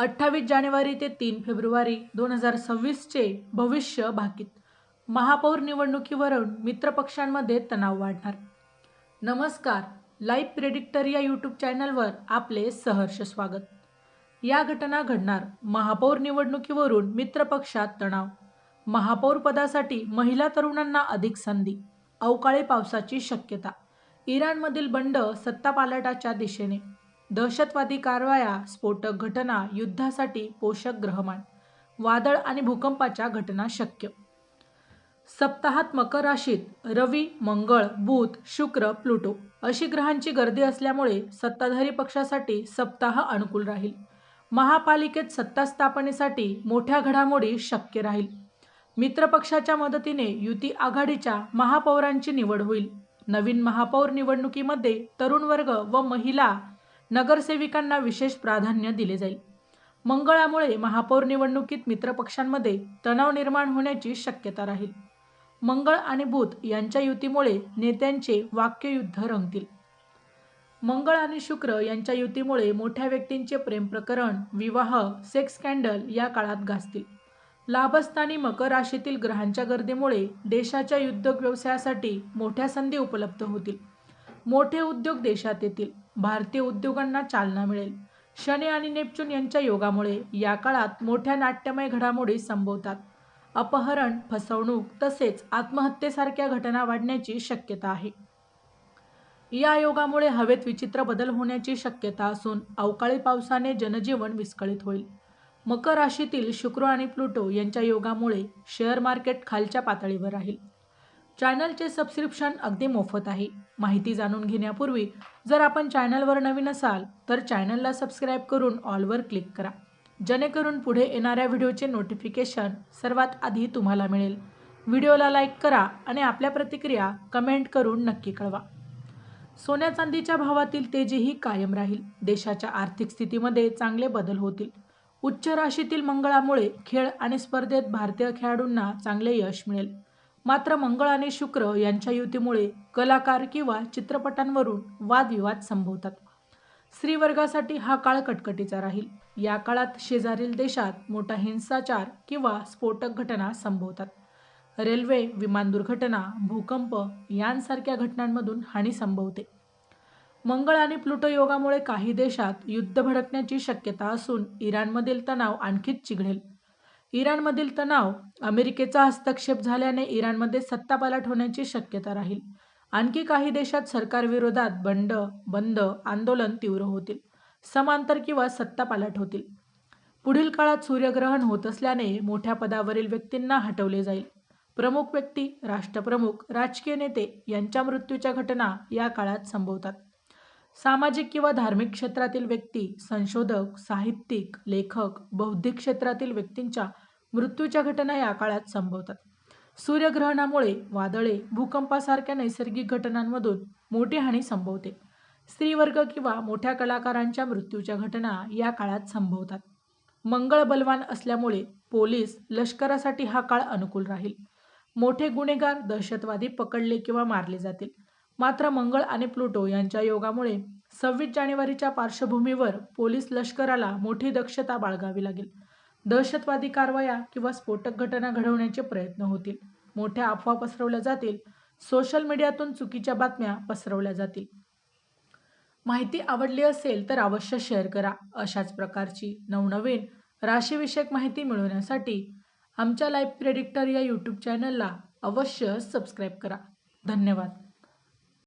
अठ्ठावीस जानेवारी ते तीन फेब्रुवारी दोन हजार सव्वीसचे भविष्य भाकीत. महापौर निवडणुकीवरून मित्रपक्षांमध्ये तणाव वाढणार. नमस्कार लाईव्ह प्रेडिक्टर या यूट्यूब चॅनलवर आपले सहर्ष स्वागत. या घटना घडणार महापौर निवडणुकीवरून मित्रपक्षात तणाव. महापौर पदासाठी महिला तरुणांना अधिक संधी अवकाळी पावसाची शक्यता. इराणमधील बंड सत्तापालटाच्या दिशेने. दहशतवादी कारवाया स्फोटक घटना युद्धासाठी पोषक ग्रहमान वादळ आणि भूकंपाच्या घटना शक्य. सप्ताहात मकर राशीत रवी मंगळ बुध शुक्र प्लुटो अशी ग्रहांची गर्दी असल्यामुळे सत्ताधारी पक्षासाठी सप्ताह अनुकूल राहील. महापालिकेत सत्ता स्थापनेसाठी मोठ्या घडामोडी शक्य राहील. मित्रपक्षाच्या मदतीने युती आघाडीच्या महापौरांची निवड होईल. नवीन महापौर निवडणुकीमध्ये तरुण वर्ग व महिला नगरसेविकांना विशेष प्राधान्य दिले जाईल. मंगळामुळे महापौर निवडणुकीत मित्रपक्षांमध्ये तणाव निर्माण होण्याची शक्यता राहील. मंगळ आणि बुध यांच्या युतीमुळे नेत्यांचे वाक्ययुद्ध रंगतील. मंगळ आणि शुक्र यांच्या युतीमुळे मोठ्या व्यक्तींचे प्रेम प्रकरण विवाह सेक्स स्कॅन्डल या काळात गाजतील लाभस्थानी मकर राशीतील ग्रहांच्या गर्दीमुळे देशाच्या उद्योग व्यवसायासाठी मोठ्या संधी उपलब्ध होतील. मोठे उद्योग देशात येतील. भारतीय उद्योगांना चालना मिळेल. शनी आणि नेपच्यून यांच्या योगामुळे या काळात मोठ्या नाट्यमय घडामोडी संभवतात. अपहरण फसवणूक तसेच आत्महत्येसारख्या घटना वाढण्याची शक्यता आहे. या योगामुळे हवेत विचित्र बदल होण्याची शक्यता असून अवकाळी पावसाने जनजीवन विस्कळीत होईल. मकर राशीतील शुक्र आणि प्लुटो यांच्या योगामुळे शेअर मार्केट खालच्या पातळीवर राहील. चॅनलचे सबस्क्रिप्शन अगदी मोफत आहे. माहिती जाणून घेण्यापूर्वी जर आपण चॅनलवर नवीन असाल तर चॅनलला सबस्क्राईब करून ऑलवर क्लिक करा. जेणेकरून पुढे येणाऱ्या व्हिडिओचे नोटिफिकेशन सर्वात आधी तुम्हाला मिळेल. व्हिडिओला लाईक करा आणि आपल्या प्रतिक्रिया कमेंट करून नक्की कळवा. सोन्या चांदीच्या भावातील तेजीही कायम राहील. देशाच्या आर्थिक स्थितीमध्ये चांगले बदल होतील. उच्च राशीतील मंगळामुळे खेळ आणि स्पर्धेत भारतीय खेळाडूंना चांगले यश मिळेल. मात्र मंगळ आणि शुक्र यांच्या युतीमुळे कलाकार किंवा चित्रपटांवरून वादविवाद संभवतात. स्त्रीवर्गासाठी हा काळ कटकटीचा राहील. या काळात शेजारील देशात मोठा हिंसाचार किंवा स्फोटक घटना संभवतात. रेल्वे विमान दुर्घटना भूकंप यांसारख्या घटनांमधून हानी संभवते. मंगळ आणि प्लुटो योगामुळे काही देशात युद्ध भडकण्याची शक्यता असून इराणमधील तणाव आणखीच चिघळेल. इराणमधील तणाव अमेरिकेचा हस्तक्षेप झाल्याने इराणमध्ये सत्तापालट होण्याची शक्यता राहील. आणखी काही देशात सरकारविरोधात बंड बंद आंदोलन तीव्र होतील. समांतर किंवा सत्तापालट होतील. पुढील काळात सूर्यग्रहण होत असल्याने मोठ्या पदावरील व्यक्तींना हटवले जाईल. प्रमुख व्यक्ती राष्ट्रप्रमुख राजकीय नेते यांच्या मृत्यूच्या घटना या काळात संभवतात. सामाजिक किंवा धार्मिक क्षेत्रातील व्यक्ती संशोधक साहित्यिक लेखक बौद्धिक क्षेत्रातील व्यक्तींच्या मृत्यूच्या घटना या काळात संभवतात. सूर्यग्रहणामुळे वादळे भूकंपासारख्या नैसर्गिक घटनांमधून मोठी हानी संभवते. स्त्रीवर्ग किंवा मोठ्या कलाकारांच्या मृत्यूच्या घटना या काळात संभवतात. मंगळ बलवान असल्यामुळे पोलीस लष्करासाठी हा काळ अनुकूल राहील. मोठे गुन्हेगार दहशतवादी पकडले किंवा मारले जातील. मात्र मंगळ आणि प्लुटो यांच्या योगामुळे सव्वीस जानेवारीच्या पार्श्वभूमीवर पोलीस लष्कराला मोठी दक्षता बाळगावी लागेल. दहशतवादी कारवाया किंवा स्फोटक घटना घडवण्याचे प्रयत्न होतील. मोठ्या अफवा पसरवल्या जातील. सोशल मीडियातून चुकीच्या बातम्या पसरवल्या जातील. माहिती आवडली असेल तर अवश्य शेअर करा. अशाच प्रकारची नवनवीन राशीविषयक माहिती मिळवण्यासाठी आमच्या लाईफ प्रेडिक्टर या यूट्यूब चॅनलला अवश्य सबस्क्राईब करा. धन्यवाद.